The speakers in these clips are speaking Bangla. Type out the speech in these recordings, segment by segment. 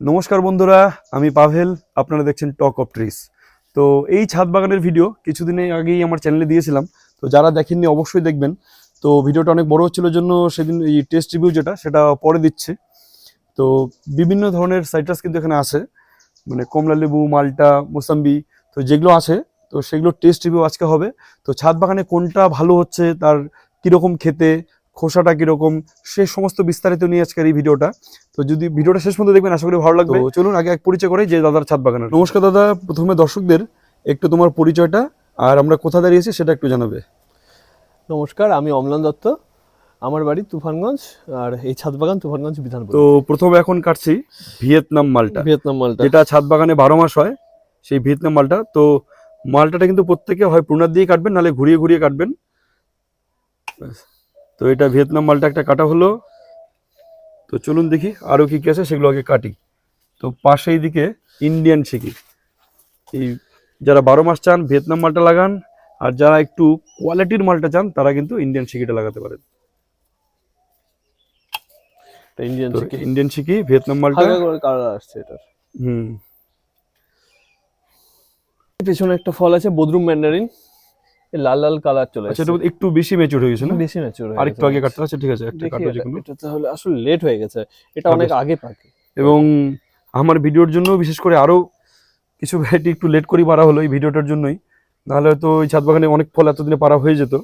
নমস্কার বন্ধুরা, আমি পাভেল, আপনারা দেখছেন টক অফ ট্রিস তো এই ছাদ বাগানের ভিডিও কিছুদিন আগেই আমার চ্যানেলে দিয়েছিলাম, তো যারা দেখেননি অবশ্যই দেখবেন। তো ভিডিওটা অনেক বড় হচ্ছিল জন্য সেদিন এই টেস্ট রিভিউ যেটা, সেটা পরে দিচ্ছে। তো বিভিন্ন ধরনের সাইট্রাস কিন্তু এখানে আছে মানে কমলা লেবু, মালটা, মোসাম্বি, তো যেগুলো আছে, তো সেগুলো টেস্ট রিভিউ আজকে হবে। তো ছাদ বাগানে কোনটা ভালো হচ্ছে, তার কীরকম খেতে খোসাটা কীরকম সে সমস্ত বিস্তারিত নিয়ে আজকের এই ভিডিওটা। তো যদি ভিডিওটা শেষ পর্যন্ত দেখবেন আশা করি ভালো লাগবে। চলুন আগে এক পরিচয় করে যে দাদার ছাদ বাগানের নমস্কার দাদা প্রথমে দর্শকদের একটু তোমার পরিচয়টা আর আমরা কোথা দাঁড়িয়েছি সেটা একটু জানাবে। নমস্কার আমি অমলান দত্ত আমার বাড়ি তুফানগঞ্জ আর এই ছাদ বাগান তুফানগঞ্জ বিধানপুর। তো প্রথমে এখন কাটছি ভিয়েতনাম মালটা। ভিয়েতনাম মালটা। যেটা ছাদ বাগানে বারো মাস হয় সেই ভিয়েতনাম মালটা। তো মালটাটা কিন্তু প্রত্যেকে হয় প্রুনার দিয়ে কাটবেন নাহলে ঘুরিয়ে ঘুরিয়ে কাটবেন। তো এটা ভিয়েতনাম মালটা একটা কাটা হলো। তো চলুন দেখি আরও কি কি আছে সেগুলো আগে কাটি। তো পাশে দিকে ইন্ডিয়ান শিকি এই যারা বারো মাস চান ভিয়েতনাম মালটা লাগান আর যারা একটু কোয়ালিটির মালটা চান তারা কিন্তু ইন্ডিয়ান শিকিটা লাগাতে পারেন। ইন্ডিয়ান তো ইন্ডিয়ান শিকি ভিয়েতনাম মালটা। হালকা করে কালার আসছে এটার। হুম। পেছনে একটা ফল আছে বদরুম ম্যান্ডারিন। লাল লাল কালার চলে আচ্ছা এটা একটু বেশি মেচুর হয়ে গেছে না? বেশি ম্যাচিউর আর একটু আগে কাটতে আছে ঠিক আছে একটা কাটো এটা- যে কোনো এটা তাহলে আসলে লেট হয়ে গেছে। এটা হ্যাঁ, অনেক আগে পাকে এবং আমার ভিডিওর জন্য বিশেষ করে আরও কিছু ভ্যারাইটি একটু লেট করে পারা হলো এই ভিডিওটার জন্যই। নাহলে তো এই ছাদ বাগানে অনেক ফল এতদিনে পারা হয়ে যেত।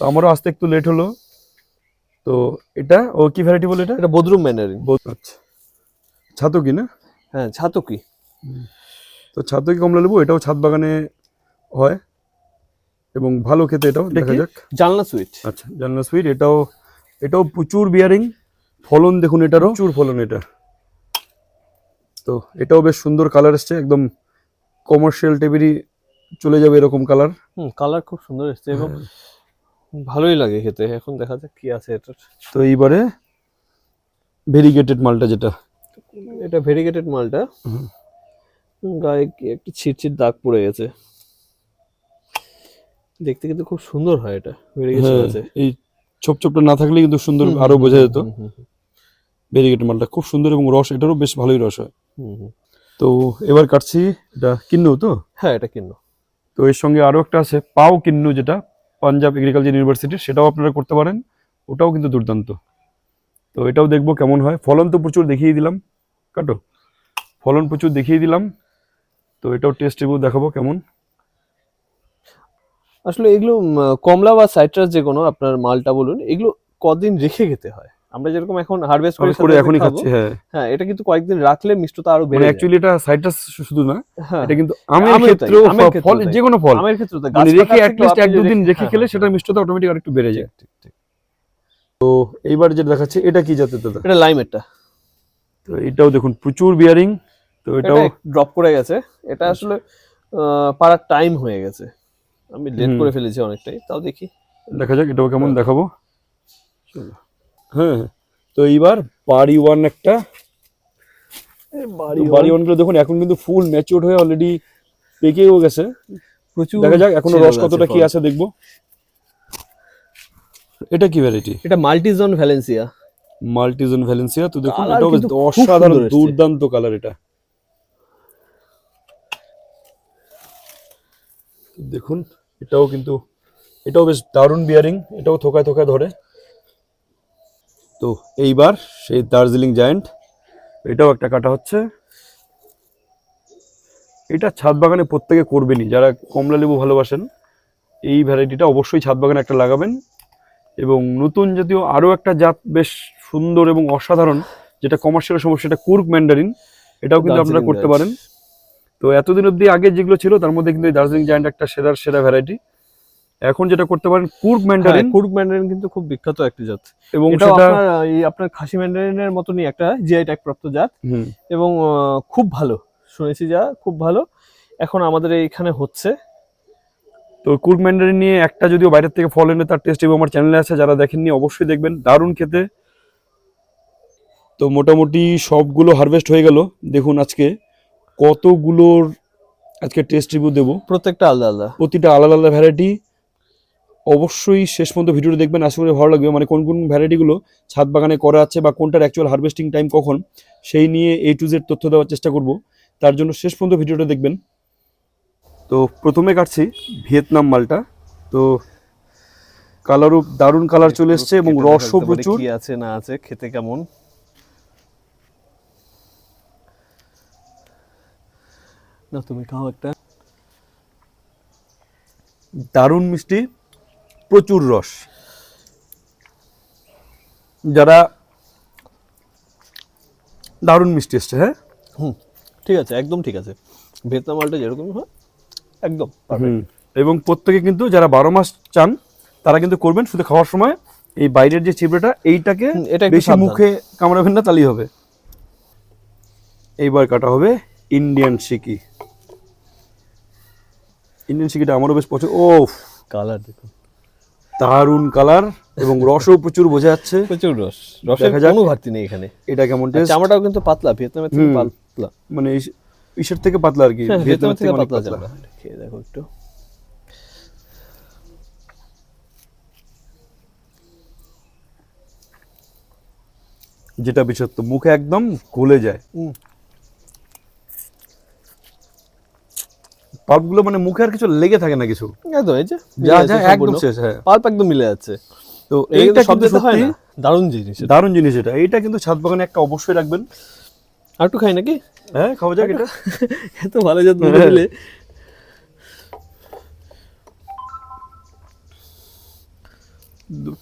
তো আমারও আসতে একটু লেট হলো। তো এটা ও কি ভ্যারাইটি বলে এটা? এটা বদরুম ম্যান্ডারিন বোধ- আচ্ছা। ছাতকি না? হ্যাঁ ছাতকি। তো ছাতকি কমলা লেবু এটাও ছাদ বাগানে হয়। এবং ভালো খেতে এটাও দেখা যাক। জানলা সুইট আচ্ছা জানলা সুইট এটাও এটাও প্রচুর বিয়ারিং ফলন দেখুন এটারও। প্রচুর ফলন এটা। তো এটাও বেশ সুন্দর কালার এসছে একদম কমার্শিয়াল টেবিরই চলে যাবে এরকম কালার হুম কালার খুব সুন্দর এসছে এবং। ভালোই লাগে খেতে। এখন দেখা যাক কি আছে এটার। তো এইবারে ভেরিগেটেড মালটা যেটা। এটা ভেরিগেটেড মালটা। গায়ে কি একটু ছিটছিট দাগ পড়ে গেছে। দেখতে কিন্তু খুব সুন্দর হয় এটা হ্যাঁ, আছে এই ছোপ ছোপটা না থাকলে কিন্তু সুন্দর আরও বোঝা যেত। হুম, মালটা খুব সুন্দর এবং রস এটারও বেশ ভালোই রস হয়। হুম, হুম। তো এবার কাটছি এটা কিন্নু তো? হ্যাঁ এটা কিনো তো এর সঙ্গে আরও একটা আছে পাও কিন্নু যেটা পাঞ্জাব এগ্রিকালচার ইউনিভার্সিটির সেটাও আপনারা করতে পারেন ওটাও কিন্তু দুর্দান্ত। তো এটাও দেখব কেমন হয়। ফলন তো প্রচুর দেখিয়ে দিলাম। কাটো। ফলন প্রচুর দেখিয়ে দিলাম। তো এটাও টেস্ট দেখাবো কেমন। আসলে এগুলো কমলা বা সাইট্রাস যে কোনো আপনার মালটা বলুন এগুলো কদিন রেখে খেতে হয়? আমরা যেরকম এখন হারভেস্ট করে এখনই খাচ্ছি হ্যাঁ। হ্যাঁ এটা কিন্তু কয়েকদিন রাখলে মিষ্টতা আরও মানে বেড়ে যায়। অ্যাকচুয়ালি এটা সাইট্রাস শুধু না হ্যাঁ। এটা কিন্তু আমের আমের ফল যে কোনো ফল। আমের ক্ষেত্রে তো মানে গাছ রেখে অ্যাটলিস্ট এক দুদিন রেখে হ্যাঁ, খেলে হ্যাঁ, সেটা মিষ্টতা অটোমেটিক আর একটু বেড়ে যায়। ঠিক, ঠিক। তো এইবার যেটা দেখাচ্ছে এটা কি জাতের দাদা? এটা লাইমেরটা তো এটাও দেখুন প্রচুর বিয়ারিং তো এটাও ড্রপ করে গেছে। এটা আসলে আহ, পারার টাইম হয়ে গেছে। আমি লেট করে ফেলেছি অনেকটাই তাও দেখি। দেখা যাক এটাও কেমন। দেখাবো। হ্যাঁ হ্যাঁ। তো এইবার বাড়ি ওয়ান একটা। বাড়ি বাড়ি ওয়ানগুলো দেখুন এখন কিন্তু ফুল ম্যাচিওর হয়ে অলরেডি পেকেও গেছে। প্রচুর দেখা যাক এখনও রস কতটা কি আছে দেখব। এটা কি ভ্যারাইটি এটা মাল্টিজন ভ্যালেন্সিয়া মাল্টিজন ভ্যালেন্সিয়া তো দেখুন বেশ অসাধারণ দুর্দান্ত কালার এটা। দেখুন এটাও কিন্তু এটাও বেশ দারুণ বিয়ারিং এটাও থোকায় থোকায় ধরে। তো এইবার সেই দার্জিলিং জায়ান্ট এটাও একটা কাটা হচ্ছে। এটা ছাদ বাগানে প্রত্যেকে করবেনই যারা কমলা লেবু ভালোবাসেন এই ভ্যারাইটিটা অবশ্যই ছাদ বাগানে একটা লাগাবেন। এবং নতুন জাতীয় আরও একটা জাত বেশ সুন্দর এবং অসাধারণ যেটা কমার্শিয়াল সমস্যা সেটা কুর্ক ম্যান্ডারিন এটাও কিন্তু আপনারা করতে পারেন। তো এতদিন অবধি আগে যেগুলো ছিল তার মধ্যে কিন্তু দার্জিলিং জায়ান্ট একটা সেরার সেরা ভ্যারাইটি এখন যেটা করতে পারেন কুর্ক ম্যান্ডারিন কুর্ক ম্যান্ডারিন কিন্তু খুব বিখ্যাত একটা জাত। এবং সেটা এই আপনার খাসি ম্যান্ডারিনের মতনই একটা জিআই ট্যাগ প্রাপ্ত জাত। এবং খুব ভালো। শুনেছি যা খুব ভালো। এখন আমাদের এইখানে হচ্ছে। তো কুর্ক ম্যান্ডারিন নিয়ে একটা যদিও বাইরের থেকে ফল এনে তার টেস্ট এবং আমার চ্যানেলে আছে যারা দেখেননি অবশ্যই দেখবেন। দারুণ খেতে। তো মোটামুটি সবগুলো হারভেস্ট হয়ে গেল। দেখুন আজকে। কতগুলোর আজকে টেস্ট রিভিউ দেবো? প্রত্যেকটা আলাদা আলাদা। প্রতিটা আলাদা আলাদা ভ্যারাইটি অবশ্যই শেষ পর্যন্ত ভিডিওটা দেখবেন। আশা করি ভালো লাগবে। মানে কোন কোন ভ্যারাইটিগুলো ছাদ বাগানে করা আছে বা কোনটার অ্যাকচুয়াল হারভেস্টিং টাইম কখন সেই নিয়ে এ টু জেড তথ্য দেওয়ার চেষ্টা করব। তার জন্য শেষ পর্যন্ত ভিডিওটা দেখবেন। তো প্রথমে কাটছি ভিয়েতনাম মালটা। তো কালারও দারুণ কালার চলে এসছে এবং রসও প্রচুর। কি আছে না আছে খেতে কেমন? না তুমি খাও একটা। দারুণ মিষ্টি প্রচুর রস। যারা দারুণ মিষ্টি এসছে হ্যাঁ? হুম ঠিক আছে একদম ঠিক আছে। ভিয়েতনাম মালটা যেরকম হয় একদম এবং প্রত্যেকে কিন্তু যারা বারো মাস চান তারা কিন্তু করবেন শুধু খাওয়ার সময়। এই বাইরের যে চিবড়েটা এইটাকে এটা বেশি মুখে কামড়াবেন না তাহলেই হবে। এইবার কাটা হবে ইন্ডিয়ান সিকি। ইন্ডিয়ান সিকিটা আমারও বেশ পছন্দ। ও কালার দেখুন। দারুণ কালার এবং রসও প্রচুর বোঝা যাচ্ছে। প্রচুর রস। রসের কোনো ঘাটতি নেই এখানে। এটা কেমন টেস্ট চামড়াটাও কিন্তু পাতলা ভিয়েতনামের থেকে পাতলা। মানে ইস- ইসের থেকে পাতলা আর কি হ্যাঁ ভিয়েতনামের থেকে পাতলা। চামড়া। খেয়ে দেখো একটু। যেটা বিশেষত্ব মুখে একদম গলে যায়। পাল্পগুলো মানে মুখে আর কিছু লেগে থাকে না কিছু। একদম এই যে যা যা একদম শেষ হ্যাঁ। পাল্প একদম মিলে যাচ্ছে। তো এইটা হয় না দারুণ জিনিস। দারুণ জিনিস এটা। এইটা কিন্তু ছাদ বাগানে একটা অবশ্যই রাখবেন। আর একটু খাই নাকি? হ্যাঁ খাওয়া যাক এটা। এত ভালো হ্যাঁ।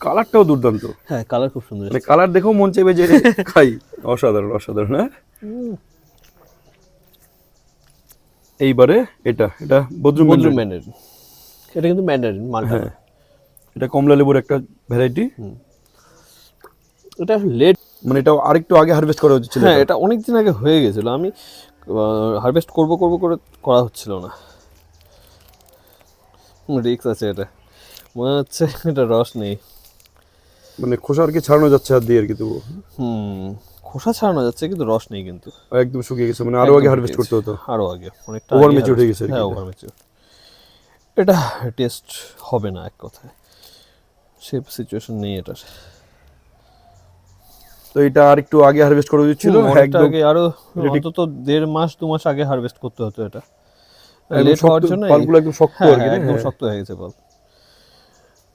কালারটাও দুর্দান্ত। হ্যাঁ কালার খুব সুন্দর মানে কালার দেখেও মন চাইবে যে খাই। অসাধারণ অসাধারণ হ্যাঁ? এইবারে এটা এটা বদ্রুম বদরুম ম্যান্ডারিন। এটা কিন্তু ম্যান্ডারিন মালটা। হ্যাঁ এটা কমলা লেবুর একটা ভ্যারাইটি এটা লেট মানে এটা আরেকটু আগে হারভেস্ট করা উচিত ছিল হ্যাঁ এটা। এটা অনেক দিন আগে হয়ে গেছিল। আমি হারভেস্ট করব করব করে করা হচ্ছিল না। রিক্স আছে এটা। মনে হচ্ছে এটা রস নেই। মানে খোসা আর কি ছাড়ানো যাচ্ছে হাত দিয়ে আর কি তবু হুম। খোসা ছাড়ানো যাচ্ছে কিন্তু রস নেই কিন্তু। একদম শুকিয়ে গেছে মানে আরও আগে হারভেস্ট করতে হতো। আরও আগে অনেকটা আগে mature হয়ে গেছে হ্যাঁ ওভার ম্যাচিউর এটা টেস্ট হবে না এক কথায়। সে সিচুয়েশন নেই এটার। তো এটা আর একটু আগে হারভেস্ট করা উচিত ছিল একদম আগে আরও অন্তত দেড় মাস দু মাস আগে হারভেস্ট করতে হতো এটা। লেট হওয়ার জন্য পাল্পগুলো একদম শক্ত হ্যাঁ আর কি হ্যাঁ, একদম হ্যাঁ। শক্ত হয়ে গেছে বল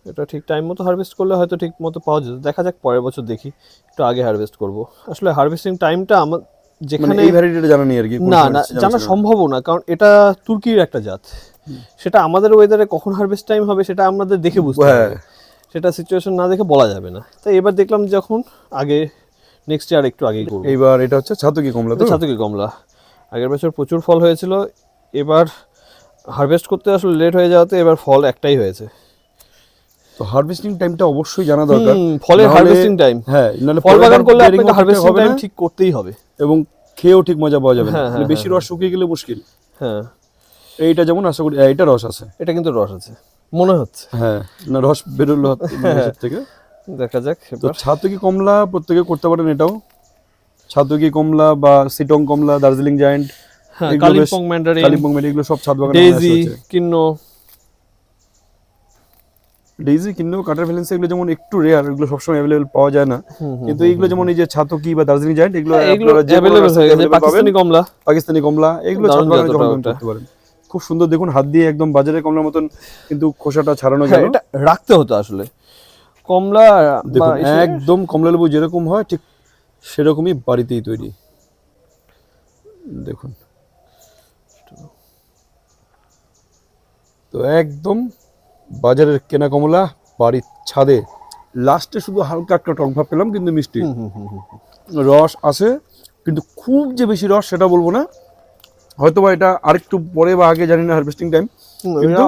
এটা ঠিক টাইম মতো হারভেস্ট করলে হয়তো ঠিক মতো পাওয়া যেত। দেখা যাক পরের বছর দেখি একটু আগে হারভেস্ট করব। আসলে হারভেস্টিং টাইমটা আমার মানে যেখানে এই ভ্যারাইটিটা জানা নেই আর কি না না জানা ছিল না। কারণ এটা তুর্কির একটা জাত। সেটা আমাদের ওয়েদারে কখন হারভেস্ট টাইম হবে সেটা আমাদের দেখে বুঝতে হ্যাঁ। হবে। সেটা সিচুয়েশন না দেখে বলা যাবে না। তাই এবার দেখলাম যখন আগে নেক্সট ইয়ার একটু আগেই করব। এইবার এটা হচ্ছে ছাতকি কমলা তো? ছাতুকি কমলা। আগের বছর প্রচুর ফল হয়েছিল এবার হারভেস্ট করতে আসলে লেট হয়ে যাওয়াতে এবার ফল একটাই হয়েছে। তো হারভেস্টিং টাইমটা অবশ্যই জানা দরকার। ফলের হারভেস্টিং টাইম হ্যাঁ নাহলে ফল বাগান করলে আপনাকে হারভেস্টিং টাইম ঠিক করতেই হবে। এবং খেয়েও ঠিক মজা পাওয়া যাবে না। হ্যাঁ, হ্যাঁ, বেশি রস শুকিয়ে গেলে মুশকিল। হ্যাঁ। এইটা যেমন আশা করি এইটা রস আছে। এটা কিন্তু রস আছে। মনে হচ্ছে। হ্যাঁ না রস বেরোলো রসের থেকে। দেখা যাক তো ছাতকি কমলা প্রত্যেকে করতে পারেন এটাও? ছাতকি কমলা বা সিটং কমলা দার্জিলিং জায়েন্ট হ্যাঁ কালিম্পং ম্যান্ডারিন কালিম্পং মেডি এগুলো সব ছাদ বাগানে ডেইজি কিন্নো ডেইজি কিনেও কাটার ভ্যালেন্সি এগুলো যেমন একটু রেয়ার এগুলো সবসময় অ্যাভেলেবল পাওয়া যায় না। কিন্তু এইগুলো যেমন এই যে ছাতকি বা দার্জিলিং জায়েন্ট এগুলো হ্যাঁ, এগুলো হয়ে। পাকিস্তানি কমলা। পাকিস্তানি কমলা এগুলো। করতে পারেন। খুব সুন্দর দেখুন হাত দিয়ে একদম বাজারে কমলার মতন কিন্তু খোসাটা ছাড়ানো হ্যাঁ গেল এটা রাখতে হতো আসলে। কমলা একদম কমলা লেবু যেরকম হয় ঠিক সেরকমই বাড়িতেই তৈরি। দেখুন। তো একদম বাজারের কেনা কমলা বাড়ির ছাদে। লাস্টে শুধু হালকা একটা টক ভাব পেলাম কিন্তু মিষ্টি। রস আছে কিন্তু খুব যে বেশি রস সেটা বলব না। হয়তো বা এটা আরেকটু পরে বা আগে জানি না হারভেস্টিং টাইম কিন্তু।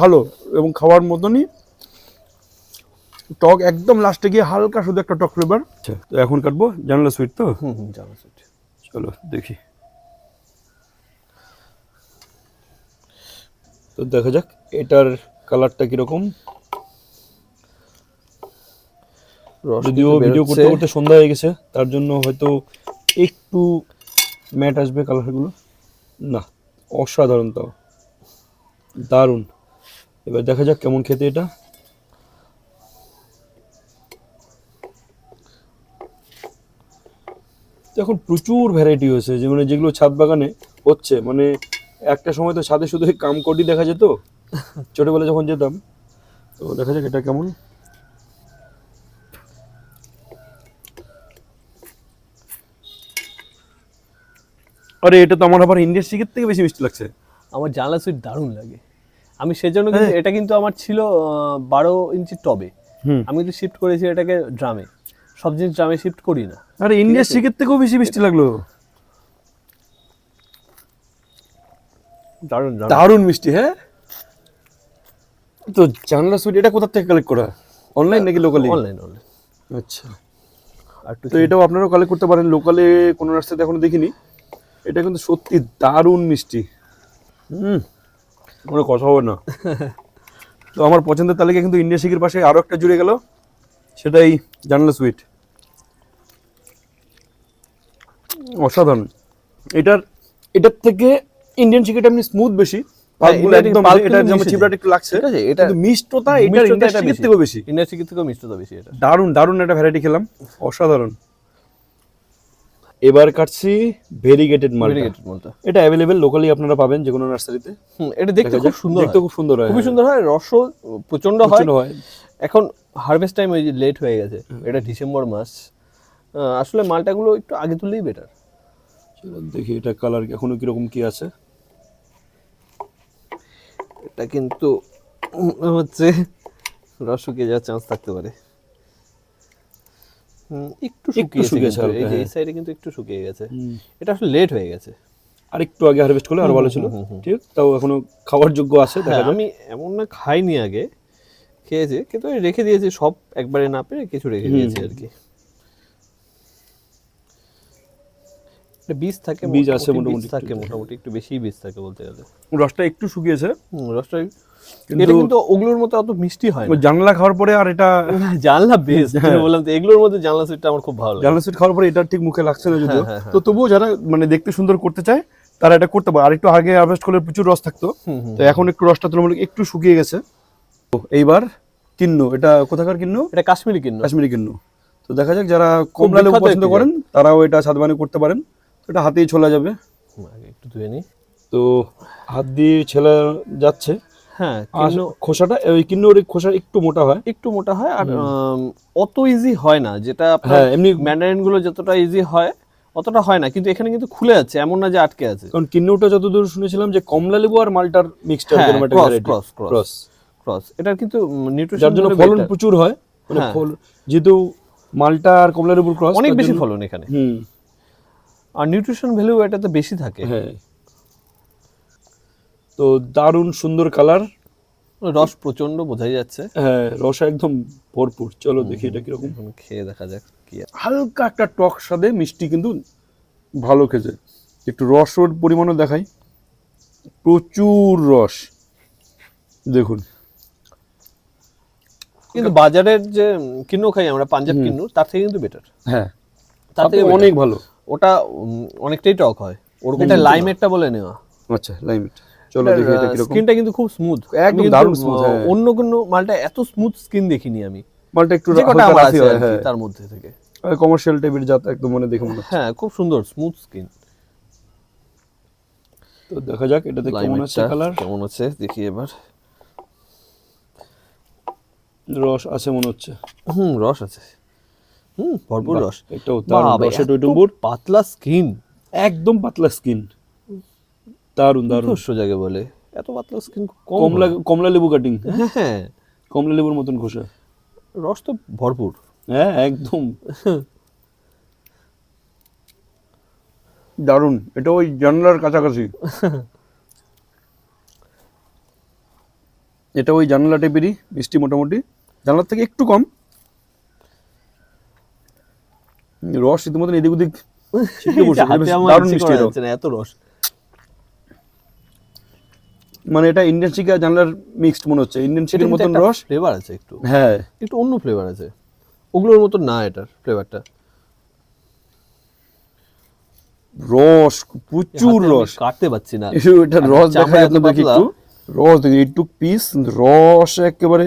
ভালো এবং খাওয়ার মতনই। টক একদম লাস্টে গিয়ে হালকা শুধু একটা টক ফ্লেভার তো এখন কাটবো জানালা সুইট তো? চলো দেখি। তো দেখা যাক এটার কালারটা কীরকম? যদিও ভিডিও করতে করতে সন্ধ্যা হয়ে গেছে তার জন্য হয়তো একটু ম্যাট আসবে কালারগুলো না অসাধারণ তাও দারুণ। এবার দেখা যাক কেমন খেতে এটা। এখন প্রচুর ভ্যারাইটি হয়েছে। যে মানে যেগুলো ছাদ বাগানে হচ্ছে মানে একটা সময় তো ছাদে শুধু কামকটি দেখা যেত। ছোটবেলা যখন যেতাম তো দেখা যাক এটা কেমন। আরে এটা তো আমার আবার ইন্ডিয়ান শিকের থেকে বেশি মিষ্টি লাগছে। আমার জানলা সুইট দারুণ লাগে। আমি সেজন্য কিন্তু এটা কিন্তু আমার ছিল বারো ইঞ্চি টবে। আমি কিন্তু শিফট করেছি এটাকে ড্রামে সব জিনিস ড্রামে শিফট করি না। আরে ইন্ডিয়ান শিকের থেকেও বেশি মিষ্টি লাগল। দারুণ। দারুণ মিষ্টি হ্যাঁ? তো জানলা সুইট এটা কোথা থেকে কালেক্ট করা? অনলাইন নাকি লোকালি অনলাইন অনলাইন আচ্ছা। আর তো এটাও আপনারাও কালেক্ট করতে পারেন। লোকালে কোনো রাস্তাতে এখনও দেখিনি। এটা কিন্তু সত্যি দারুণ মিষ্টি। হুম। কোনো কথা হবে না। তো আমার পছন্দের তালিকা কিন্তু ইন্ডিয়া শিখের পাশে আরও একটা জুড়ে গেল। সেটাই জানলা সুইট অসাধারণ। এটার এটার থেকে ইন্ডিয়ান শিকেট এমনি স্মুথ বেশি। এটা একটু একদম পাল্প এটা কিন্তু যেমন মিশে একটু লাগছে ঠিক আছে, এটা- কিন্তু মিষ্টতা এটা মিষ্টতা ইন্ডিয়ান এটা শিকের বেশি। থেকেও বেশি। ইন্ডিয়ান থেকেও মিষ্টতা বেশি এটা। দারুণ দারুণ একটা ভ্যারাইটি খেলাম অসাধারণ। এবার কাটছি ভেরিগেটেড মাল ভেরিগেটেড মলটা। এটা লোকালি আপনারা পাবেন যে কোনো নার্সারিতে। হুম এটা দেখতে খুব সুন্দর দেখতে খুব সুন্দর হয়। হ্যাঁ। সুন্দর হয় রস প্রচণ্ড হয়। এখন হারভেস্ট টাইম ওই যে লেট হয়ে গেছে এটা ডিসেম্বর মাস। আসলে মালটাগুলো একটু আগে তুললেই বেটার চলো দেখি এটা কালার এখনও কীরকম কি আছে। এটা কিন্তু হচ্ছে রস শুকিয়ে যাওয়ার চান্স থাকতে পারে। হুম, একটু শুকিয়েছে এই যে এই হ্যাঁ। সাইডে কিন্তু একটু শুকিয়ে গেছে। এটা আসলে লেট হয়ে গেছে। আর একটু আগে হারভেস্ট করলে আরও ভালো ছিল। ঠিক তাও এখনও খাওয়ার যোগ্য আছে হ্যাঁ আমি এমন না খাইনি আগে খেয়েছি কিন্তু রেখে দিয়েছি সব একবারে না পেরে কিছু রেখে দিয়েছি আর কি। বীজ থাকে বীজ আছে মোটামুটি থাকে মোটামুটি একটু বেশি বীজ থাকে বলতে গেলে। রসটা একটু শুকিয়েছে। রসটা এটা কিন্তু ওগুলোর মতো অত মিষ্টি হয় ওই জানলা খাওয়ার পরে আর এটা জানলা বেস্ট বললাম তো এগুলোর মধ্যে জানলা সুইটটা আমার খুব ভালো লাগে। জানলা সুইট খাওয়ার পরে এটা ঠিক মুখে লাগছে না যদিও। হ্যাঁ, হ্যাঁ, তো তবুও যারা মানে দেখতে সুন্দর করতে চায় তারা এটা করতে পারে। আর একটু আগে হারভেস্ট করলে প্রচুর রস থাকতো। তো এখন একটু রসটা তুলনামূলক একটু শুকিয়ে গেছে। তো এইবার কিন্নু এটা কোথাকার কিন্নু? এটা কাশ্মীরি কিন্ন। কাশ্মীরি কিন্নু। তো দেখা যাক যারা কমলা লেবু পছন্দ করেন তারাও এটা ছাদবানি করতে পারেন। এটা হাতেই ছোলা যাবে। আগে একটু ধুয়ে নিই। তো হাত দিয়ে ছেলা যাচ্ছে। হ্যাঁ খোসাটা ওই কিন্নুর খোসা একটু মোটা হয়। একটু মোটা হয় আর অত ইজি হয় না যেটা আপনার হ্যাঁ এমনি ম্যান্ডারিনগুলো যতটা ইজি হয় অতটা হয় না। কিন্তু এখানে কিন্তু খুলে যাচ্ছে এমন না যে আটকে আছে। কারণ কিন্নুটা যতদূর শুনেছিলাম যে কমলা লেবু আর মালটার মিক্সচার cross। Cross। ক্রস এটার কিন্তু নিউট্রিশন যার জন্য ফলন প্রচুর হয়। মানে হ্যাঁ। ফল যেহেতু মালটা আর কমলা লেবুর ক্রস অনেক বেশি ফলন এখানে। হুম। আর নিউট্রিশন ভ্যালু এটাতে বেশি থাকে। হ্যাঁ। তো দারুণ সুন্দর কালার রস প্রচণ্ড বোঝাই যাচ্ছে। হ্যাঁ রস একদম ভরপুর। চলো দেখি এটা কীরকম। খেয়ে দেখা যাক কি হালকা একটা টক স্বাদে মিষ্টি কিন্তু ভালো খেতে একটু রসের পরিমাণও দেখাই। প্রচুর রস। দেখুন। কিন্তু বাজারের যে কিন্নু খাই আমরা পাঞ্জাব কিন্নু তার থেকে কিন্তু বেটার হ্যাঁ। তার থেকে অনেক ভালো। ওটা অনেকটাই টক হয়। ওরকম এটা লাইমেটটা বলে নেওয়া। আচ্ছা লাইমিট। চলো দেখি এটা কীরকম। স্কিনটা কিন্তু খুব স্মুথ একদম দারুণ smooth, হ্যাঁ। অন্য কোনো মালটা এত স্মুথ স্কিন দেখিনি আমি। মালটা একটু যে কটা হালকা রাফি আছে হয় আর কি, হ্যাঁ। তার মধ্যে থেকে। কমার্শিয়াল টাইপের জাত একদম মানে দেখে মনে হ্যাঁ খুব সুন্দর স্মুথ স্কিন তো দেখা যাক এটাতে কেমন আছে কালার কেমন আছে দেখি এবার। রস আছে মনে হচ্ছে। হুম রস আছে। হুম ভরপুর রস। টইটুম্বুর পাতলা স্কিন। একদম পাতলা স্কিন। দারুণ দারুণ। শস্য জাগে বলে। এত পাতলা স্কিন কমলা কমলা লেবু কাটিং। হয়। হ্যাঁ কমলা লেবুর মতন খোসা। রস তো ভরপুর। হ্যাঁ একদম। দারুণ। এটা ওই জানলার কাছাকাছি। এটা ওই জানলা টাইপেরই মিষ্টি মোটামুটি। জানলার থেকে একটু কম। রস এদিক ওদিক দারুণ মিষ্টি এত রস। মানে এটা ইন্ডিয়ান শিকা জানলার মিক্সড মনে হচ্ছে। ইন্ডিয়ান মতন রস? ফ্লেভার আছে একটু। হ্যাঁ। একটু অন্য ফ্লেভার আছে। ওগুলোর মতো না এটার ফ্লেভারটা রস প্রচুর রস। কাটতে পারছি না। এটা রস দেখাই আপনাদেরকে একটু। রস দেখি একটু পিস রস একেবারে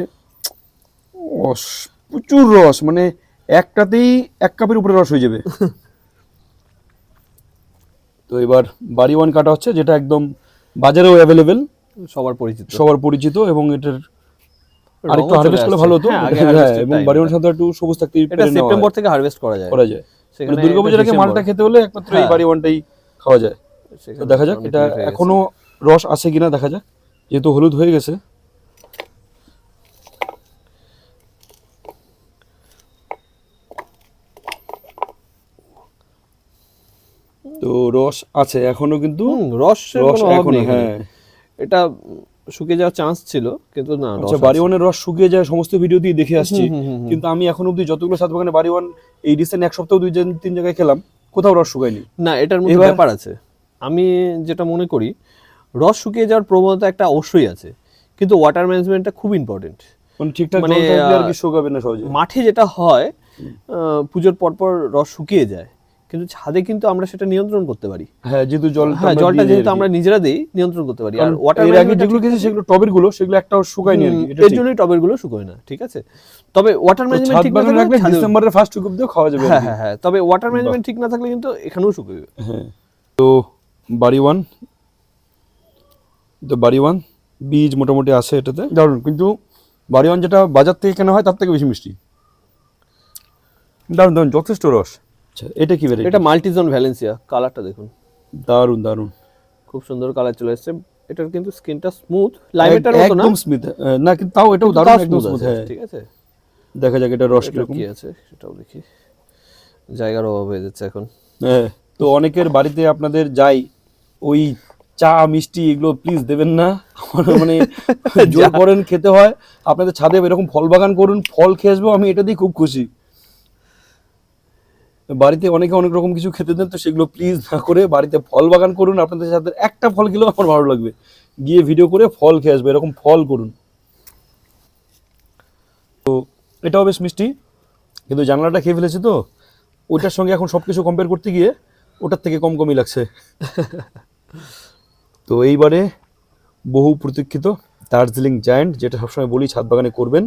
প্রচুর রস। মানে একটাতেই এক কাপের উপরে রস হয়ে যাবে। তো এবার বাড়ি ওয়ান কাটা হচ্ছে যেটা একদম বাজারেও অ্যাভেলেবেল সবার পরিচিত। সবার পরিচিত এবং এটার আরেকটু হারভেস্ট করলে ভালো হতো। হ্যাঁ, হ্যাঁ, এবং বাড়ি ওয়ান। সাথে একটু সবুজ থাকতে এটা সেপ্টেম্বর থেকে হারভেস্ট করা যায়। করা যায়। মানে দুর্গাপূজার আগে মালটা খেতে হলে একমাত্র এই হ্যাঁ। বাড়ি ওয়ানটাই খাওয়া যায়। দেখা যাক এটা। এখনও রস আছে কিনা দেখা যাক। যেহেতু হলুদ হয়ে গেছে তো রস আছে এখনও কিন্তু। রস রস এখনও হ্যাঁ। এটা শুকিয়ে যাওয়ার চান্স ছিল কিন্তু না আচ্ছা আছে। বাড়ি ওয়ানের রস শুকিয়ে যায় সমস্ত ভিডিও দিয়ে দেখে আসছি। কিন্তু আমি এখন অব্দি যতগুলো সাত বাগানে বাড়ি ওয়ান এই রিসেন্ট এক সপ্তাহ দুই তিন জায়গায় খেলাম কোথাও রস শুকায়নি। না এটার মধ্যে ব্যাপার আছে। আমি যেটা মনে করি রস শুকিয়ে যাওয়ার প্রবণতা একটা অবশ্যই আছে কিন্তু ওয়াটার ম্যানেজমেন্টটা খুব ইম্পর্টেন্ট মানে ঠিকঠাক মানে, আর কি শুকাবে না সহজে? মাঠে যেটা হয় আহ, পুজোর পরপর রস শুকিয়ে যায়। কিন্তু ছাদে কিন্তু আমরা সেটা নিয়ন্ত্রণ করতে পারি। হ্যাঁ যেহেতু জল হ্যাঁ জলটা যেহেতু আমরা নিজেরা দিই নিয়ন্ত্রণ করতে পারি। আর ওয়াটার এর আগে যেগুলো গেছে সেগুলো টবেরগুলো সেগুলো একটাও শুকায়নি আর কি এর জন্যই টবেরগুলো শুকোয় না ঠিক আছে? তবে ওয়াটার ম্যানেজমেন্ট ঠিক না থাকলে ডিসেম্বরের ফার্স্ট উইক অব্দিও খাওয়া যাবে হ্যাঁ হ্যাঁ হ্যাঁ তবে ওয়াটার ম্যানেজমেন্ট ঠিক না থাকলে কিন্তু এখানেও শুকোবে। হ্যাঁ। তো বাড়ি ওয়ান তো বাড়ি ওয়ান বীজ মোটামুটি আছে এটাতে। দারুণ। কিন্তু বাড়ি ওয়ান যেটা বাজার থেকে কেনা হয় তার থেকে বেশি মিষ্টি। দারুণ দারুণ যথেষ্ট রস। আচ্ছা এটা কি ভ্যারাইটি এটা মাল্টিজন ভ্যালেন্সিয়া কালারটা দেখুন। দারুণ দারুণ। খুব সুন্দর কালার চলে এসেছে। এটার কিন্তু স্কিনটা স্মুথ লাইমেটার মতো না? একদম স্মিথ না কিন্তু তাও এটাও দারুণ একদম স্মুথ হ্যাঁ। ঠিক আছে? দেখা যাক এটা রস কীরকম। কি আছে? সেটাও দেখি। জায়গার অভাব হয়ে যাচ্ছে এখন। হ্যাঁ তো অনেকের বাড়িতে আপনাদের যাই ওই চা মিষ্টি এগুলো প্লিজ দেবেন না। মানে জোর করেন খেতে হয়। আপনাদের ছাদে এরকম ফল বাগান করুন ফল খেয়ে আসব আমি এটা দিয়ে খুব খুশি। বাড়িতে অনেকে অনেক রকম কিছু খেতে দেন, তো সেগুলো প্লিজ না করে বাড়িতে ফল বাগান করুন, আপনাদের সাথে একটা ফল খেলেও আমার ভালো লাগবে। গিয়ে ভিডিও করে ফল খেয়ে আসবে, এরকম ফল করুন। তো এটাও বেশ মিষ্টি, কিন্তু জানলাটা খেয়ে ফেলেছে তো, ওইটার সঙ্গে এখন সব কিছু কম্পেয়ার করতে গিয়ে ওটার থেকে কম কমই লাগছে। তো এইবারে বহু প্রতীক্ষিত দার্জিলিং জায়ান্ট, যেটা সবসময় বলি ছাদ বাগানে করবেন,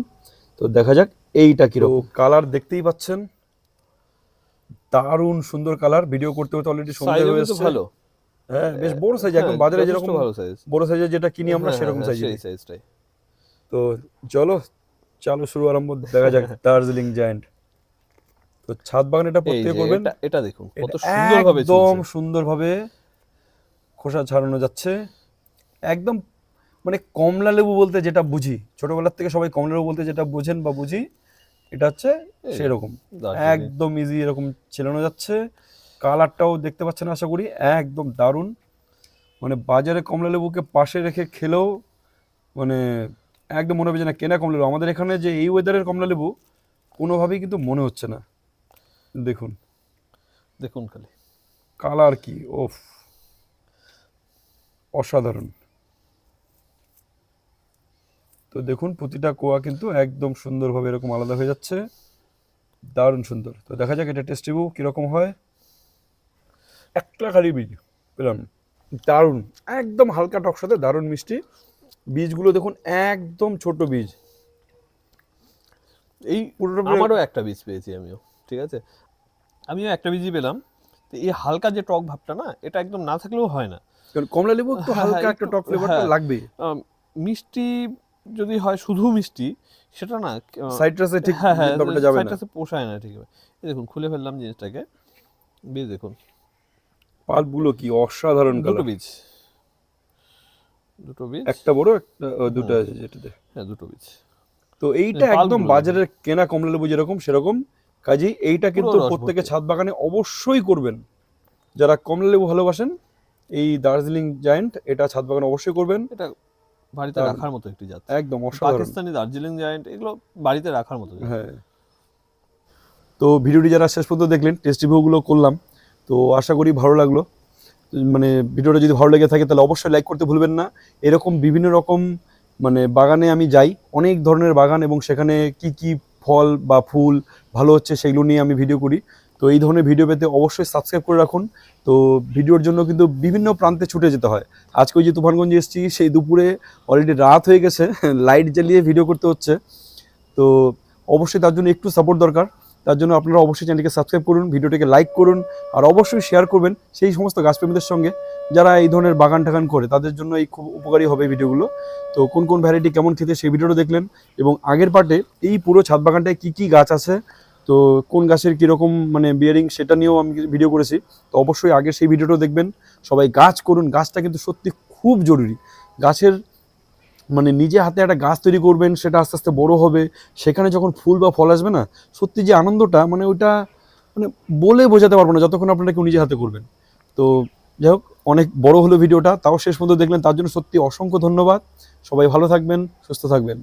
তো দেখা যাক এইটা কীরকম। কালার দেখতেই পাচ্ছেন দারুণ সুন্দর কালার। ভিডিও করতে করতে অলরেডি সন্ধ্যা হয়ে এসেছে। ভালো। হ্যাঁ বেশ বড় সাইজ একদম হ্যাঁ, বাজারে যেরকম ভালো সাইজ বড় সাইজের যেটা কিনি আমরা হ্যাঁ, সেরকম হ্যাঁ, সাইজ সেই সাইজটাই তো চলো চালু শুরু আরম্ভ দেখা যাক দার্জিলিং জায়ান্ট তো ছাদ বাগান এটা প্রত্যেকে করবেন। এটা দেখুন কত এটা সুন্দরভাবে একদম ঝুলছে। সুন্দরভাবে খোসা ছাড়ানো যাচ্ছে। একদম মানে কমলা লেবু বলতে যেটা বুঝি ছোটবেলার থেকে সবাই কমলা লেবু বলতে যেটা বুঝেন বা বুঝি এটা হচ্ছে সেরকম। একদম ইজি এরকম ছেলানো যাচ্ছে। কালারটাও দেখতে পাচ্ছেন আশা করি একদম দারুণ। মানে বাজারে কমলা লেবুকে পাশে রেখে খেলেও মানে একদম মনে হবে যে না কেনা কমলা লেবু আমাদের এখানে যে এই ওয়েদারের কমলা লেবু কোনোভাবেই কিন্তু মনে হচ্ছে না। দেখুন। দেখুন খালি। কালার কি ওফ। অসাধারণ। তো দেখুন প্রতিটা কোয়া কিন্তু একদম সুন্দরভাবে এরকম আলাদা হয়ে যাচ্ছে। দারুণ সুন্দর। তো দেখা যাক এটা টেস্ট রিভিউ কীরকম হয়। একটা খালি বীজ পেলাম। দারুণ একদম হালকা টক সাথে দারুণ মিষ্টি। বীজগুলো দেখুন একদম ছোট বীজ। এই পুরোটা আমারও একটা বীজ পেয়েছি আমিও ঠিক আছে? আমিও একটা বীজই পেলাম। তো এই হালকা যে টক ভাবটা না এটা একদম না থাকলেও হয় না। কারণ কমলা লেবু একটু হ্যাঁ, হালকা হ্যাঁ, একটা টক ফ্লেভারটা হ্যাঁ। লাগবে মিষ্টি যদি হয় শুধু মিষ্টি সেটা না সাইট্রাসে ঠিক হ্যাঁ হ্যাঁ ব্যাপারটা যাবে না। সাইট্রাসে পোষায় না ঠিক এই দেখুন খুলে ফেললাম জিনিসটাকে। বীজ দেখুন। পাল্পগুলো কি অসাধারণ দুটো বীজ। দুটো বীজ। একটা বড় একটা দুটো আছে যেটাতে। হ্যাঁ দুটো বীজ। তো এইটা একদম বাজারের কেনা কমলা লেবু যেরকম সেরকম। কাজেই এইটা কিন্তু প্রত্যেকে ছাদ বাগানে অবশ্যই করবেন। যারা কমলা লেবু ভালোবাসেন এই দার্জিলিং জায়ান্ট এটা ছাদ বাগানে অবশ্যই করবেন। এটা বাড়িতে রাখার মতো একটি জাত। একদম পাকিস্তানি দার্জিলিং জায়ান্ট এগুলো বাড়িতে রাখার মতো হ্যাঁ। তো ভিডিওটি যারা শেষ পর্যন্ত দেখলেন টেস্ট রিভিউগুলো করলাম তো আশা করি ভালো লাগল। মানে ভিডিওটা যদি ভালো লেগে থাকে তাহলে অবশ্যই লাইক করতে ভুলবেন না। এরকম বিভিন্ন রকম মানে বাগানে আমি যাই অনেক ধরনের বাগান এবং সেখানে কি কি ফল বা ফুল ভালো হচ্ছে সেগুলো নিয়ে আমি ভিডিও করি। তো এই ধরনের ভিডিও পেতে অবশ্যই সাবস্ক্রাইব করে রাখুন। তো ভিডিওর জন্য কিন্তু বিভিন্ন প্রান্তে ছুটে যেতে হয়। আজকে ওই যে তুফানগঞ্জে এসেছি, সেই দুপুরে অলরেডি রাত হয়ে গেছে লাইট জ্বালিয়ে ভিডিও করতে হচ্ছে। তো অবশ্যই তার জন্য একটু সাপোর্ট দরকার। তার জন্য আপনারা অবশ্যই চ্যানেলটিকে সাবস্ক্রাইব করুন ভিডিওটিকে লাইক করুন, আর অবশ্যই শেয়ার করবেন সেই সমস্ত গাছপ্রেমীদের সঙ্গে, যারা এই ধরনের বাগান টাগান করে, তাদের জন্য এই খুব উপকারী হবে ভিডিওগুলো তো কোন কোন ভ্যারাইটি কেমন খেতে, সেই ভিডিওটা দেখলেন। এবং আগের পার্টে এই পুরো ছাদ বাগানটায় কী কী গাছ আছে তো কোন গাছের কীরকম মানে বিয়ারিং সেটা নিয়েও আমি ভিডিও করেছি। তো অবশ্যই আগে সেই ভিডিওটা দেখবেন। সবাই গাছ করুন। গাছটা কিন্তু সত্যি খুব জরুরি। গাছের মানে নিজে হাতে একটা গাছ তৈরি করবেন, সেটা আস্তে আস্তে বড় হবে। সেখানে যখন ফুল বা ফল আসবে না, সত্যি যে আনন্দটা মানে ওইটা মানে বলে বোঝাতে পারব না, যতক্ষণ আপনারা কেউ নিজে হাতে করবেন। তো যাই হোক, অনেক বড় হলো ভিডিওটা তাও শেষ পর্যন্ত দেখলেন। তার জন্য সত্যি অসংখ্য ধন্যবাদ। সবাই ভালো থাকবেন, সুস্থ থাকবেন।